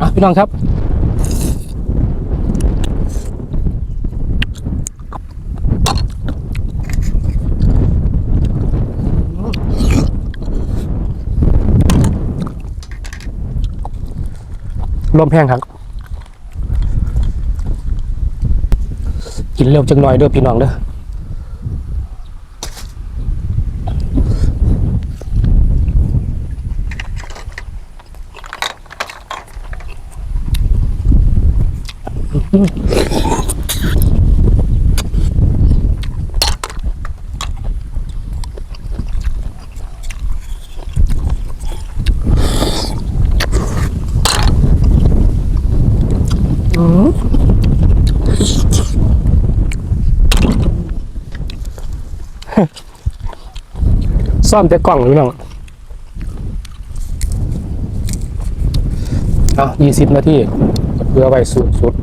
อะพี่น้องครับลมแห้งครับ กินเร็วจังหน่อยเด้อพี่น้องเด้อ ซ่อมแต่กล่องพี่น้องเอายี่สิบนาทีเพื่อไว้สุดสุด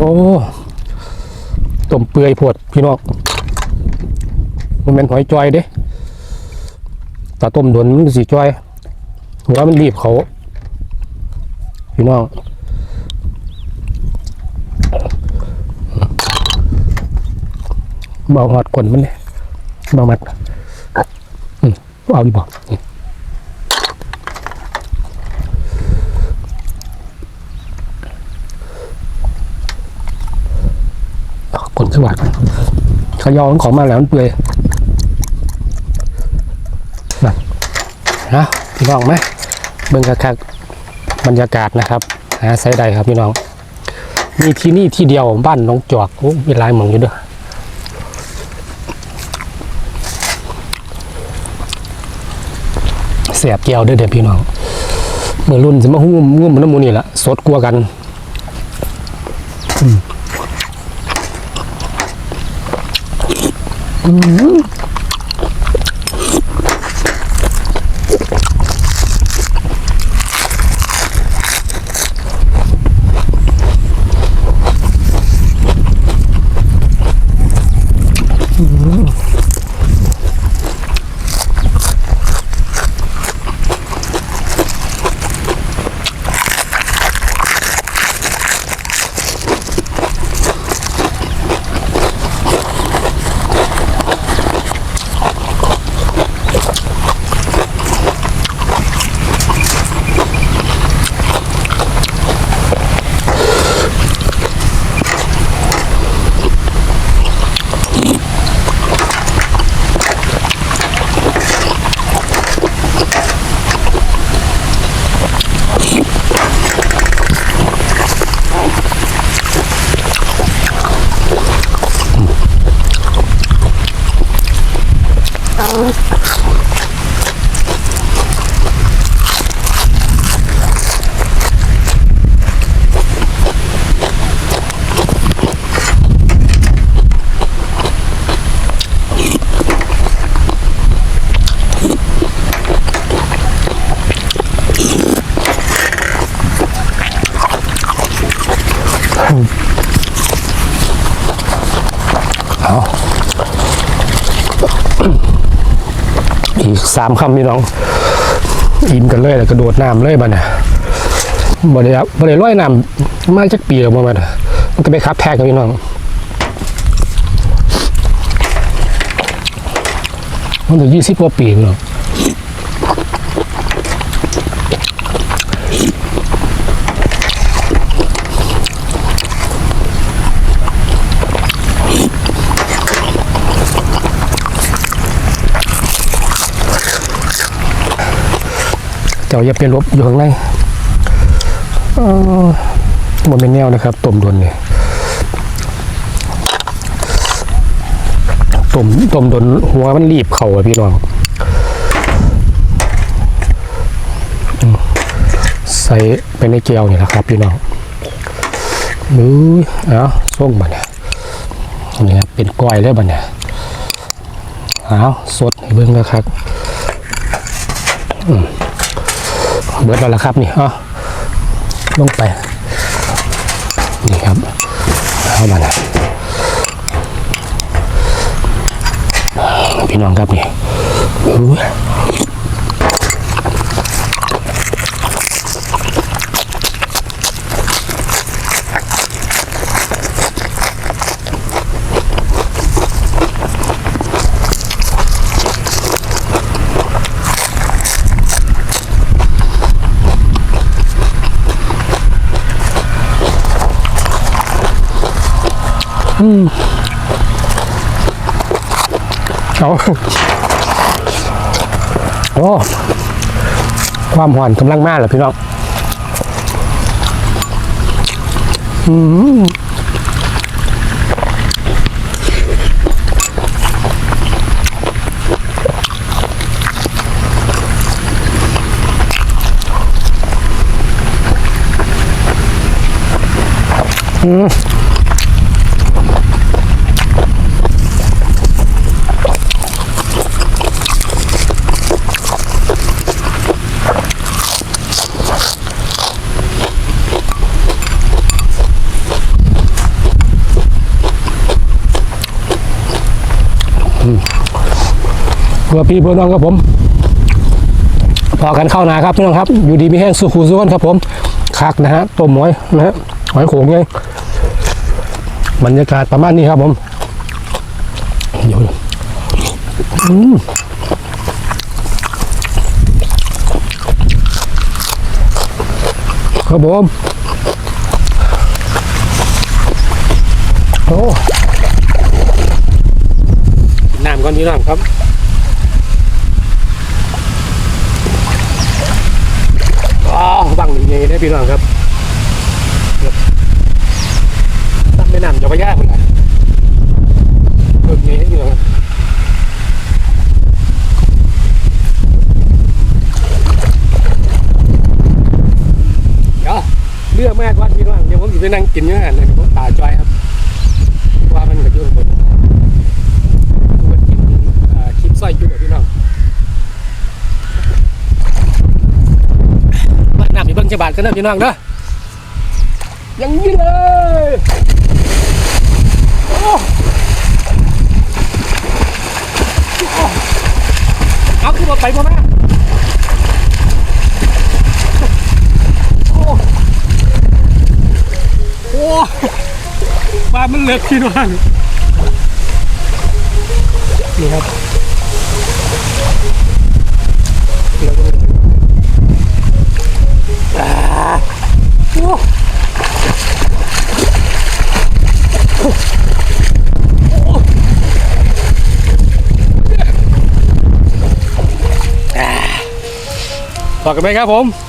โอ้ต้มเปื่อยโพดพี่น้องมันเป็นหอยจอยเด้ถ้าต้มดนมันสีจอยหัวมันรีบเขา พี่น้องเบาหอดกลนมันเลยเบามัดอืมเอาดีบอก กลนสวัสดขยองของมาแล้วมันเปื่อยนะนะพี่น้องไหมเบิ่งคักๆบรรยากาศนะครับหาไซใดครับพี่น้อง มีที่นี่ที่เดียวบ้านน้องจอกโอ้มีหลายหมืองอยู่ด้วยเสียบแก้วด้อเด็พี่น้องเมื่อรุ่นจะมาหุ้มงุ่มน้ำมูนี่แหละสดกลัวกัน อืม อื เอาอีกสามคำพี่น้องอิ่มกันเลยแล้วกระโดดน้ำเลยบ้าเนี่ยบ่ได้บ่ได้ร้อยน้ำมาจากปีแล้วบ่มันน่ะมันก็ไปคับแพ้กันพี่น้องมันถึงยี่สิบกว่าปีพี่น้อง เจ้าอย่าเป็นลบอยู่ข้างในมันเป็นแนวนะครับต้มดนเนี่ยต้มต้มดนหัวมันรีบเข่าอะพี่น้องใส่ไปในแก้วนี่แหละครับพี่น้องดูเอาส่งบัดเนี่ยนี่ครับเป็นก้อยเลยบัดเนี่ยเอาสดเบิ่งนะครับอืม เบิดแล้วละครับนี่เอาลงไป นี่ครับเอาบัดเนี่ยพี่น้องครับนี่ เอาโอ้ความหวานกำลังมากเลยพี่น้องอืมอืม เพื่อพี่เพื่อน้องครับผม พอกันเข้านาครับพี่น้องครับ อยู่ดีมีแห้งสุขุสุขนครับผมคักนะฮะต้มหอยนะฮะหอยโขงไงบรรยากาศประมาณนี้ครับผมเดี๋ยวอืมครับผมโอ้น้ำก่อนพี่น้อครับ อ๋อ งี้ได้พี่น้องครับตั้งไม่นำจะไปยากคนละเพิ่มนี้ให้พี่น้องเดี๋ยวเลือกแม่ก่อนพี่น้องเดี๋ยวผมจะไปนั่งกินเนื้อหันเลยเดี๋ยวผมตาจอยครับว่ามันกับยุ่งคนกินคลิปสร้อยจุ๊บพี่น้อง บ้านน้ำมีเบิ้ง จะบาดกันนะพี่น้องเด้ออย่างนี้เลยโอ้โอ้เอาขึ้นมาไปพ่อแม่โอ้โอ้ปลามันเล็กพี่น้องนี่ครับ โอ้ต่อกันไหมครับผม